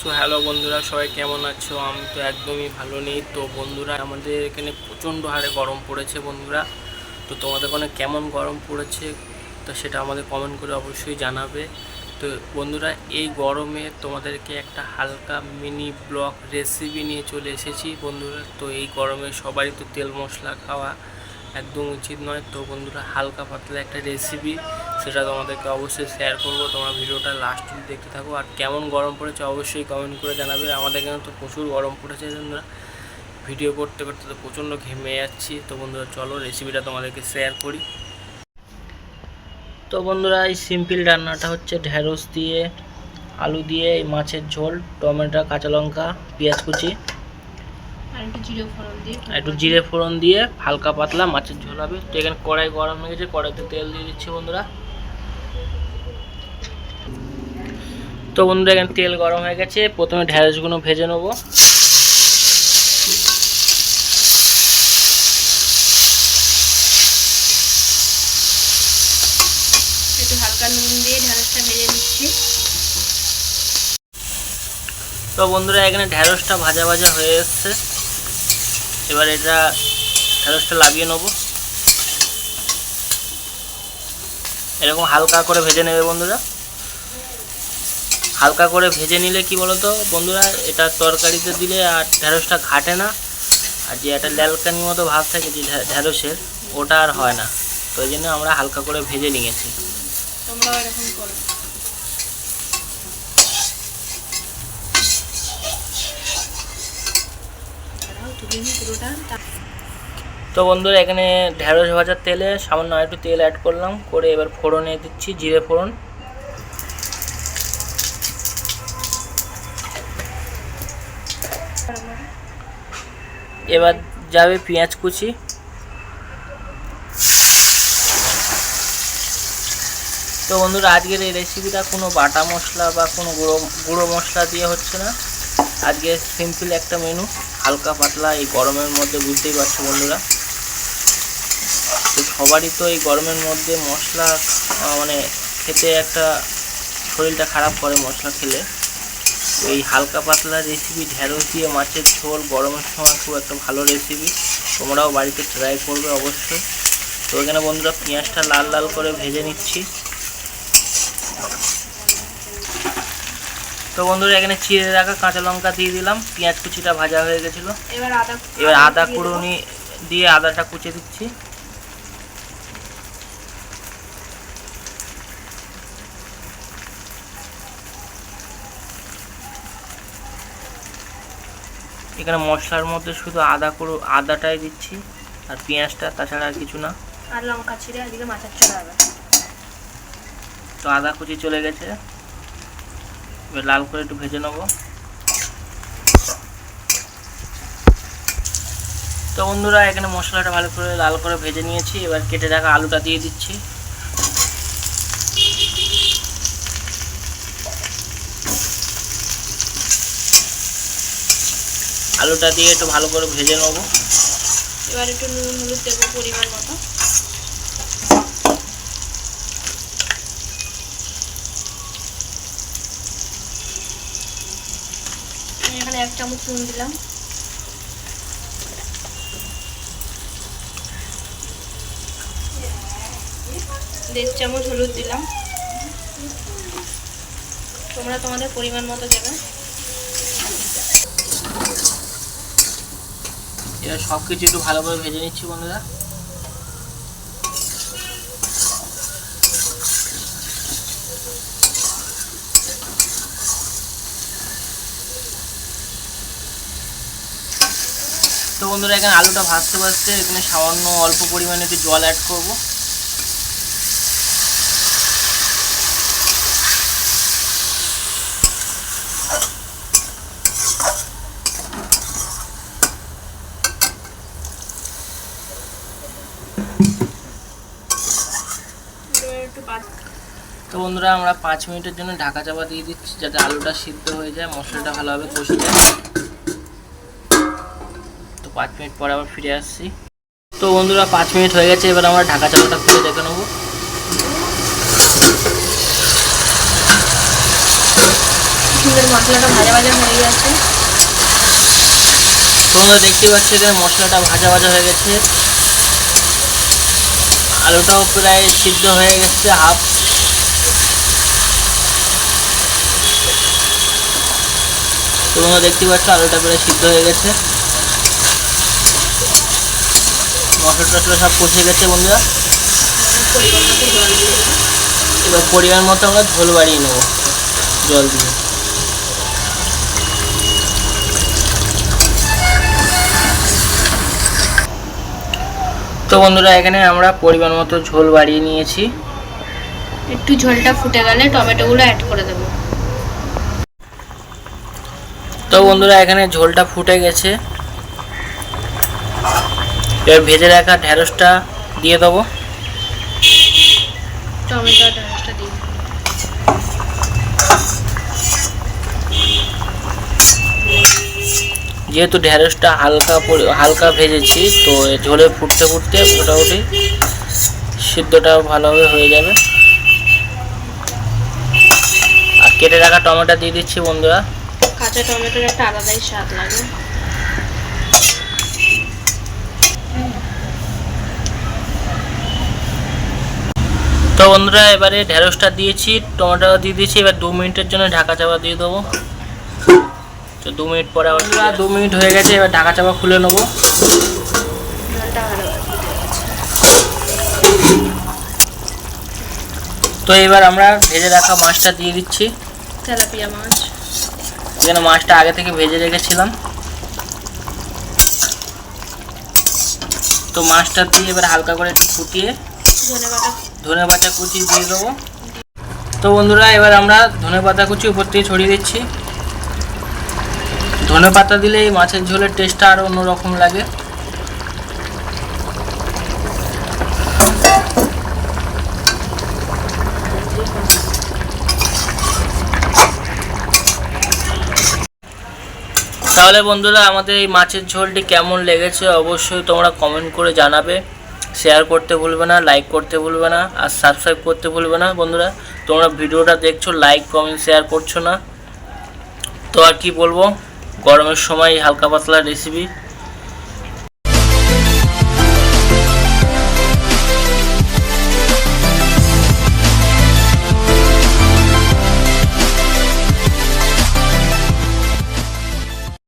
So hello বন্ধুরা, সবাই কেমন আছো? আমি তো একদমই ভালো নেই। তো বন্ধুরা, আমাদের এখানে প্রচণ্ড হারে গরম পড়েছে বন্ধুরা। তো তোমাদের ওখানে কেমন গরম পড়েছে? তো সেটা আমাদের কমেন্ট করে অবশ্যই জানাবে। তো বন্ধুরা, এই গরমে তোমাদেরকে একটা হালকা মিনি ব্লক রেসিপি নিয়ে চলে এসেছি বন্ধুরা। তো এই গরমে সবারই তো তেল মশলা খাওয়া একদম উচিত নয়। তো বন্ধুরা, হালকা পাতলা একটা রেসিপি সেটা তোমাদেরকে অবশ্যই শেয়ার করব তোমরা ভিডিওটা লাস্ট দেখতে থাকো। আর কেমন গরম পড়েছে অবশ্যই কমেন্ট করে জানাবে। আমাদের এখানে তো প্রচুর গরম পড়েছে বন্ধুরা ভিডিও করতে করতে তো প্রচণ্ড ঘেমে যাচ্ছি। তো বন্ধুরা চলো রেসিপিটা তোমাদেরকে শেয়ার করি। তো বন্ধুরা এই সিম্পল রান্নাটা হচ্ছে ঢ্যাঁড়স দিয়ে আলু দিয়ে এই মাছের ঝোল টমেটো কাঁচা লঙ্কা পেঁয়াজ কুচি একটু জিরে ফোড়ন দিয়ে হালকা পাতলা মাছের ঝোল হবে। তো এখানে কড়াই গরম হয়ে গেছে কড়াইতে তেল দিয়ে দিচ্ছি বন্ধুরা। তো বন্ধুরা এখানে তেল গরম হয়ে গেছে। প্রথমে ঢ্যাঁড়সগুলো ভেজে নেব। একটু হালকা নুন দিয়ে ঢ্যাঁড়সটা ভেজে নিচ্ছি। তো বন্ধুরা এখানে ঢ্যাঁড়সটা ভাজা ভাজা হয়ে এসছে। এবার এটা ঢ্যাঁড়সটা লাগিয়ে নেব। এরকম হালকা করে ভেজে নেবে বন্ধুরা। হালকা করে ভেজে নিলে কি বলতো? বন্ধুরা এটা তরকারিতে দিলে আর ঢ্যাঁড়সটা ঘাটে না। আর যে একটা ল্যালকানি মতো ভাব থাকে যে ঢ্যা- ঢ্যাঁড়সের ওটা আর হয় না। তো ওই জন্য আমরা হালকা করে ভেজে নিয়েছি। এরকম করো। তো বন্ধুরা এখানে ঢ্যাঁড়স ভাজার তেলে সামান্য একটু তেল অ্যাড করলাম। করে এবার ফোড়নে দিচ্ছি জিরে ফোড়ন। এবার যাবে পেঁয়াজ কুচি। তো বন্ধুরা, আজকের এই রেসিপিটা কোনো বাটা মশলা বা কোনো গুঁড়ো গুঁড়ো মশলা দিয়ে হচ্ছে না। আজকে সিম্পল একটা মেনু হালকা পাতলা, এই গরমের মধ্যে বুঝতেই পারছ বন্ধুরা। তো সবারই তো এই গরমের মধ্যে মশলা মানে খেতে একটা শরীরটা খারাপ করে মশলা খেলে। এই হালকা পাতলা রেসিপি ঢেঁড়স দিয়ে মাছের ঝোল গরমের সময় খুব একটা ভালো রেসিপি তোমরাও বাড়িতে ট্রাই করবে অবশ্যই। তো এখানে বন্ধুরা পেঁয়াজটা লাল লাল করে ভেজে নিচ্ছি। তো বন্ধুরা এখানে চিড়ে রাখা কাঁচা লঙ্কা দিয়ে দিলাম পেঁয়াজ কুচিটা ভাজা হয়ে গেছিল। এবার আদা এবার আদা দিয়ে কুড়ুনি দিয়ে আদাটা কুচে দিচ্ছি। এখানে মশলার মধ্যে শুধু আদা কুড়ো আদাটাই দিচ্ছি আর পেঁয়াজটা তাছাড়া আর কিছু না। আর লঙ্কা ছিঁড়ে এদিকে মাছের চড়া হবে। তো আদা কুচি চলে গেছে। এবার লাল করে একটু ভেজে নেব। তো বন্ধুরা এখানে মশলাটা ভালো করে লাল করে ভেজে নিয়েছি। এবার কেটে রাখা আলুটা দিয়ে দিচ্ছি। আলুটা দিয়ে একটু ভালো করে ভেজে নেব। এবার একটু নুন, হলুদ দেবো পরিমাণ মতো। এখানে এক চামচ নুন দিলাম। দেড় চামচ হলুদ দিলাম। তোমরা তোমাদের পরিমাণ মতো দেবে। এবার সব কিছু একটু ভালো করে ভেজে নিচ্ছি বন্ধুরা। তো বন্ধুরা, এখানে আলুটা ভাজতে ভাজতে এখানে সামান্য অল্প পরিমাণে একটু জল অ্যাড করব। তো বন্ধুরা আমরা পাঁচ মিনিটের জন্য ঢাকা চাপা দিয়ে দিচ্ছি যাতে আলুটা সিদ্ধ হয়ে যায় মশলাটা ভালোভাবে কষে যায়। তো পাঁচ মিনিট পরে আবার ফিরে আসছি। তো বন্ধুরা পাঁচ মিনিট হয়ে গেছে এবার আমরা ঢাকা চাপাটা খুলে দেখে নেব। সুন্দর মশলাটা ভাজা ভাজা হয়ে গেছে। তোমরা দেখতে পাচ্ছ এখানে মশলাটা ভাজা ভাজা হয়ে গেছে। আলুটাও প্রায় সিদ্ধ হয়ে গেছে হাফ তোমরা দেখতে পাচ্ছ আলুটা প্রায় সিদ্ধ হয়ে গেছে। মশলা টশলা সব কষে গেছে বন্ধুরা। এবার পরিমাণ মতো আমরা ঝোল বাড়িয়ে নেব, জল দিয়ে। তো বন্ধুরা এখানে আমরা পরিমাণ মতো ঝোল বাড়িয়ে নিয়েছি। একটু ঝোলটা ফুটে গেলে টমেটোগুলো অ্যাড করে দেবো। তো বন্ধুরা এখানে ঝোলটা ফুটে গেছে। এবার ভেজে রাখা ঢ্যাঁড়সটা দিয়ে দেবো। টমেটো আর ঢেঁড়সটা দিয়ে দেবো। যেহেতু ঢ্যাঁড়সটা হালকা হালকা ভেজেছি তো ঝোলে ফুটতে ফুটতে মোটামুটি সিদ্ধটা ভালোভাবে হয়ে যাবে। আর কেটে রাখা টমেটো দিয়ে দিচ্ছি বন্ধুরা। কাঁচা টমেটোর একটা আলাদাই স্বাদ লাগে। তো বন্ধুরা এবারে ঢ্যাঁড়সটা দিয়েছি টমেটো দিয়ে দিয়েছি এবার দু মিনিটের জন্য ঢাকা চাপা দিয়ে দেবো। তো দু মিনিট পরে আবার দু মিনিট হয়ে গেছে এবার ঢাকা চাপা খুলে নেব। তো এবার আমরা ভেজে রাখা মাছটা দিয়ে দিচ্ছি। তেলাপিয়া মাছ। এখানে মাছটা আগে থেকে ভেজে রেখেছিলাম। তো মাছটা দিয়ে এবার হালকা করে একটু ফুটিয়ে ধনে পাতা। কুচি দিয়ে দেবো। তো বন্ধুরা এবার আমরা ধনে পাতা কুচি উপর থেকে ছড়িয়ে দিচ্ছি। ধনে পাতা দিলে এই মাছের ঝোলের টেস্টটা আরও অন্যরকম লাগে। তাহলে বন্ধুরা, আমাদের এই মাছের ঝোলটি কেমন লেগেছে অবশ্যই তোমরা কমেন্ট করে জানাবে। শেয়ার করতে ভুলবে না লাইক করতে ভুলবে না, আর সাবস্ক্রাইব করতে ভুলবে না বন্ধুরা। তোমরা ভিডিওটা দেখছ লাইক কমেন্ট শেয়ার করছ না। তো আর কি বলব? গরমের সময় হালকা পাতলা রেসিপি